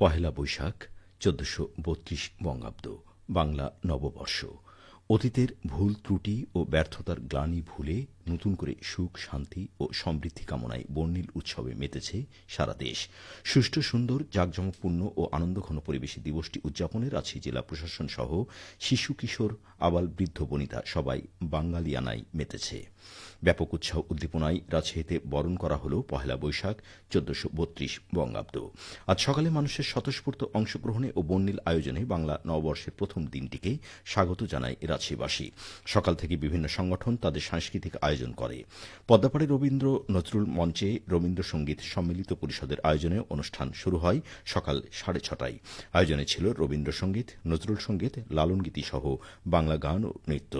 পহেলা বৈশাখ চোদ্দশো বত্রিশ বঙ্গাব্দ বাংলা নববর্ষ। অতীতের ভুল ত্রুটি ও ব্যর্থতার গ্লানি ভুলে নতুন করে সুখ, শান্তি ও সমৃদ্ধি কামনায় বর্ণিল উৎসবে মেতেছে সারা দেশ। সুষ্ঠু, সুন্দর, জাঁকজমকপূর্ণ ও আনন্দঘন পরিবেশে দিবসটি উদযাপনের আছে জেলা প্রশাসন সহ শিশু, কিশোর, আবাল, বৃদ্ধ, বনিতা সবাই বাঙালিয়ানায় মেতেছে। ব্যাপক উৎসাহ উদ্দীপনায় রাজশাহীতে বরণ করা হল পহেলা বৈশাখ, চোদ্দশো বত্রিশ বঙ্গাব্দ। আজ সকালে মানুষের স্বতঃস্ফূর্ত অংশগ্রহণে ও বর্ণিল আয়োজনে বাংলা নববর্ষের প্রথম দিনটিকে স্বাগত জানায় রাজশাহীবাসী সকাল থেকে বিভিন্ন সংগঠন তাদের সাংস্কৃতিক আয়োজন করে। পদ্মাপাড়ে রবীন্দ্র নজরুল মঞ্চে রবীন্দ্রসঙ্গীত সম্মিলিত পরিষদের আয়োজনে অনুষ্ঠান শুরু হয় সকাল সাড়ে ছটায়। আয়োজনে ছিল রবীন্দ্রসঙ্গীত, নজরুল সংগীত লালনগীতি সহ বাংলা গান ও নৃত্য।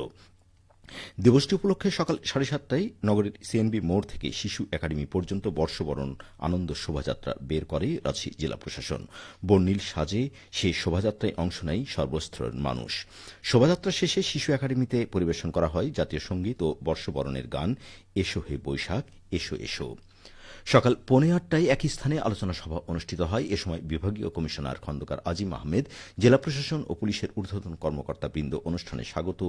দিবসটি উপলক্ষে সকাল সাড়ে সাতটায় নগরের সিএনবি মোড় থেকে শিশু একাডেমি পর্যন্ত বর্ষবরণ আনন্দ শোভাযাত্রা বের করে রাজশাহী জেলা প্রশাসন। বর্ণিল সাজে সেই শোভাযাত্রায় অংশ নেয় সর্বস্তরের মানুষ। শোভাযাত্রা শেষে শিশু একাডেমিতে পরিবেশন করা হয় জাতীয় সংগীত ও বর্ষবরণের গান এসো হে বৈশাখ, এসো এসো। সকাল পৌনে আটটায় একই স্থানে আলোচনা সভা অনুষ্ঠিত হয়। এ সময় বিভাগীয় কমিশনার খন্দকার আজিম আহমেদ, জেলা প্রশাসন ও পুলিশের ঊর্ধ্বতন কর্মকর্তাবৃন্দ অনুষ্ঠানে স্বাগত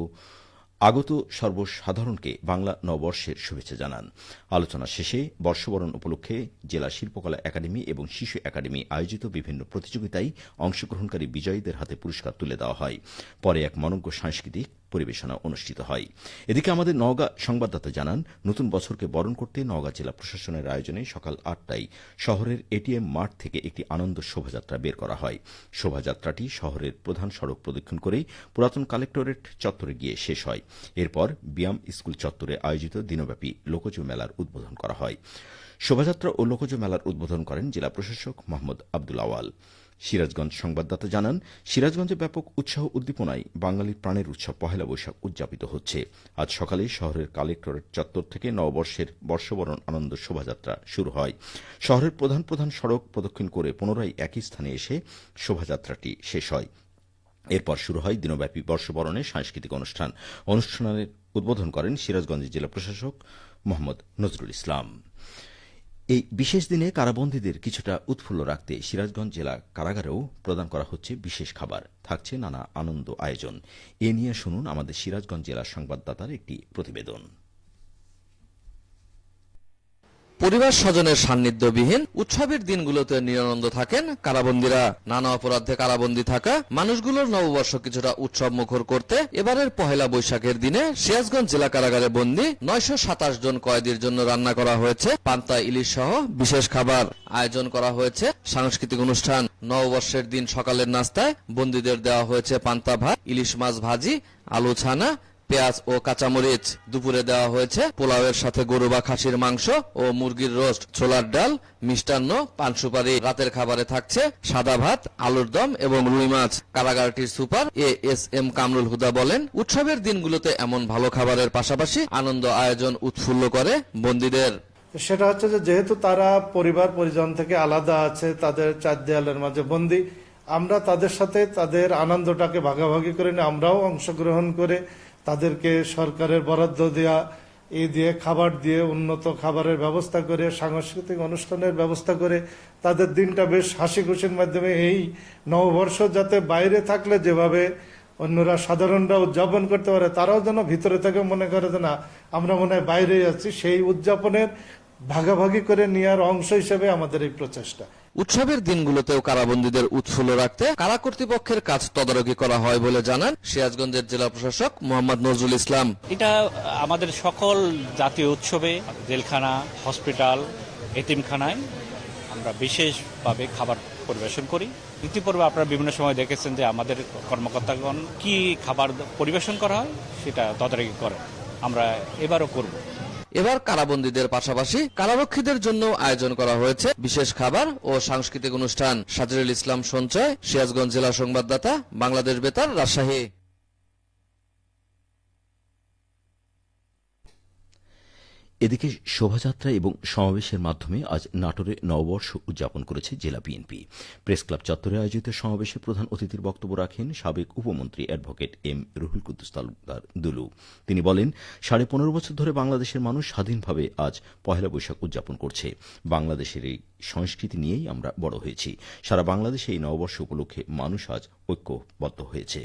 আগত সর্বসাধারণকে বাংলা নববর্ষের শুভেচ্ছা জানান। আলোচনা শেষে বর্ষবরণ উপলক্ষে জেলা শিল্পকলা একাডেমি এবং শিশু একাডেমি আয়োজিত বিভিন্ন প্রতিযোগিতায় অংশগ্রহণকারী বিজয়ীদের হাতে পুরস্কার তুলে দেওয়া হয়। পরে এক মনজ্ঞ সাংস্কৃতিক পরিবেশনা অনুষ্ঠিত হয়। এদিকে আমাদের নওগাঁ সংবাদদাতা জানান, নতুন বছরকে বরণ করতে নওগাঁ জেলা প্রশাসনের আয়োজনে সকাল আটটায় শহরের এটিএম মাঠ থেকে একটি আনন্দ শোভাযাত্রা বের করা হয়। শোভাযাত্রাটি শহরের প্রধান সড়ক প্রদক্ষিণ করে পুরাতন কালেক্টরেট চত্বরে গিয়ে শেষ হয়। এরপর বিয়াম স্কুল চত্বরে আয়োজিত দিনব্যাপী লোকজ মেলার উদ্বোধন করা হয়। শোভাযাত্রা ও লোকজ মেলার উদ্বোধন করেন জেলা প্রশাসক মোহাম্মদ আব্দুল আওয়াল। সিরাজগঞ্জ সংবাদদাতা জানান, সিরাজগঞ্জে ব্যাপক উৎসাহ উদ্দীপনায় বাঙালির প্রাণের উৎসব পহেলা বৈশাখ উদযাপিত হচ্ছে। আজ সকালে শহরের কালেক্টরেট চত্বর থেকে নববর্ষের বর্ষবরণ আনন্দ শোভাযাত্রা শুরু হয়। শহরের প্রধান প্রধান সড়ক প্রদক্ষিণ করে পুনরায় একই স্থানে এসে শোভাযাত্রাটি শেষ হয়। এরপর শুরু হয় দিনব্যাপী বর্ষবরণের সাংস্কৃতিক অনুষ্ঠান। অনুষ্ঠানের উদ্বোধন করেন সিরাজগঞ্জের জেলা প্রশাসক মোহাম্মদ নজরুল ইসলাম। এই বিশেষ দিনে কারাবন্দীদের কিছুটা উৎফুল্ল রাখতে সিরাজগঞ্জ জেলা কারাগারেও প্রদান করা হচ্ছে বিশেষ খাবার। থাকছে নানা আনন্দ আয়োজন। এ নিয়ে শুনুন আমাদের সিরাজগঞ্জ জেলার সংবাদদাতার একটি প্রতিবেদন। পরিবার স্বজনের সান্নিধ্যবিহীন উৎসবের দিনগুলোতে নিরানন্দ থাকেন কারাবন্দীরা। নানা অপরাধে কারাবন্দী থাকা মানুষগুলোর নববর্ষ কিছুটা উৎসব মুখর করতে এবারের পহেলা বৈশাখের দিনে সিরাজগঞ্জ জেলা কারাগারে বন্দী নয়শো সাতাশ জন কয়েদির জন্য রান্না করা হয়েছে পান্তা, ইলিশ সহ বিশেষ খাবার। আয়োজন করা হয়েছে সাংস্কৃতিক অনুষ্ঠান। নববর্ষের দিন সকালের নাস্তায় বন্দীদের দেওয়া হয়েছে পান্তা ভাত, ইলিশ মাছ ভাজি, আলু ছানা পেঁয়াজ ও কাঁচামরিচ দুপুরে দেওয়া হয়েছে। পোলাওয়ের সাথে গরু বা খাসির মাংস ও মুরগির রোস্ট, ছোলার ডাল, মিষ্টান্ন, পান সুপারি রাতের খাবারে থাকছে। সাদা ভাত, আলুর দম এবং রুই মাছ। কারাগারটির super A S M Kamrul Huda বলেন, উৎসবের দিনগুলোতে এমন ভালো খাবারের পাশাপাশি আনন্দ আয়োজন উৎফুল্ল করে বন্দীদের। সেটা হচ্ছে যে যেহেতু তারা পরিবার, পরিজন থেকে আলাদা আছে, তাদের চার দেয়ালের মাঝে বন্দি, আমরা তাদের সাথে তাদের আনন্দটাকে ভাগাভাগি করে নিয়ে আমরাও অংশগ্রহণ করে তাদেরকে সরকারের বরাদ্দ দেয়া এই দিয়ে খাবার দিয়ে উন্নত খাবারের ব্যবস্থা করে, সাংস্কৃতিক অনুষ্ঠানের ব্যবস্থা করে, তাদের দিনটা বেশ হাসি খুশির মাধ্যমে এই নববর্ষ যাতে বাইরে থাকলে যেভাবে অন্যরা সাধারণরা উদযাপন করতে পারে, তারাও যেন ভিতরে থেকে মনে করে যে না, আমরা মনে হয় বাইরে আছি। সেই উদযাপনের ভাগাভাগি করে নেওয়ার অংশ হিসেবে আমাদের এই প্রচেষ্টা। উৎসবের দিনগুলোতেও কারাবন্দীদের উৎফুল্ল রাখতে কারা কর্তৃপক্ষের কাজ তদারকি করা হয় বলে জানান সিরাজগঞ্জের জেলা প্রশাসক মোহাম্মদ নজরুল ইসলাম। এটা আমাদের সকল জাতীয় উৎসবে, জেলখানা, হসপিটাল, এতিমখানায় আমরা বিশেষভাবে খাবার পরিবেশন করি। ইতিপূর্বে আপনারা বিভিন্ন সময় দেখেছেন যে আমাদের কর্মকর্তাগণ কি খাবার পরিবেশন করা হয় সেটা তদারকি করে আমরা এবারও করব। এবার কারাবন্দীদের পাশাপাশি কারারক্ষীদের জন্য আয়োজন করা হয়েছে বিশেষ খাবার ও সাংস্কৃতিক অনুষ্ঠান। সাজরুল ইসলাম সঞ্চয়, সিরাজগঞ্জ জেলা সংবাদদাতা, বাংলাদেশ বেতার, রাজশাহী। এদিকে শোভাযাত্রা এবং সমাবেশের মাধ্যমে আজ নাটোরে নববর্ষ উদযাপন করেছে জেলা বিএনপি। প্রেস ক্লাব চত্বরে আয়োজিত সমাবেশে প্রধান অতিথির বক্তব্য রাখেন সাবেক উপমন্ত্রী অ্যাডভোকেট এম রুহুল কুদ্দুস তালুকদার দুলু। তিনি বলেন, সাড়ে পনেরো বছর ধরে বাংলাদেশের মানুষ স্বাধীনভাবে আজ পহেলা বৈশাখ উদযাপন করছে। বাংলাদেশের এই সংস্কৃতি নিয়েই আমরা বড় হয়েছি। সারা বাংলাদেশে এই নববর্ষ উপলক্ষে মানুষ আজ ঐক্যবদ্ধ হয়েছে।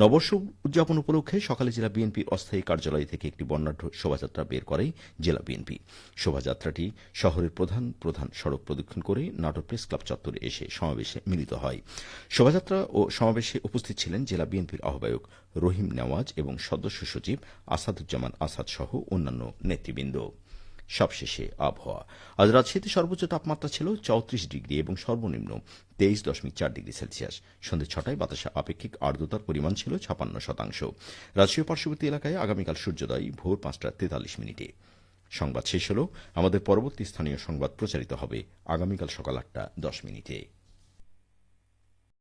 নববর্ষ উদযাপন উপলক্ষে সকালে জেলা বিএনপির অস্থায়ী কার্যালয় থেকে একটি বর্ণাঢ্য শোভাযাত্রা বের করে জেলা বিএনপি। শোভাযাত্রাটি শহরের প্রধান প্রধান সড়ক প্রদক্ষিণ করে নাটোর প্রেস ক্লাব চত্বরে এসে সমাবেশে মিলিত হয়। শোভাযাত্রা ও সমাবেশে উপস্থিত ছিলেন জেলা বিএনপির আহ্বায়ক রহিম নেওয়াজ এবং সদস্য সচিব আসাদুজ্জামান আসাদ সহ অন্যান্য নেতৃবৃন্দ। সবশেষে আবহাওয়া। আজ রাজশাহীতে সর্বোচ্চ তাপমাত্রা ছিল চৌত্রিশ ডিগ্রি এবং সর্বনিম্ন তেইশ দশমিক চার ডিগ্রি সেলসিয়াস। সন্ধ্যে ছটায় বাতাসে আপেক্ষিক আর্দ্রতার পরিমাণ ছিল ছাপান্ন শতাংশ। রাজশাহী পার্শ্ববর্তী এলাকায় আগামীকাল সূর্যোদয় ভোর পাঁচটা তেতাল্লিশ মিনিটে। সংবাদ শেষ হল। আমাদের পরবর্তী স্থানীয় সংবাদ প্রচারিত হবে আগামীকাল সকাল আটটা দশ মিনিটে।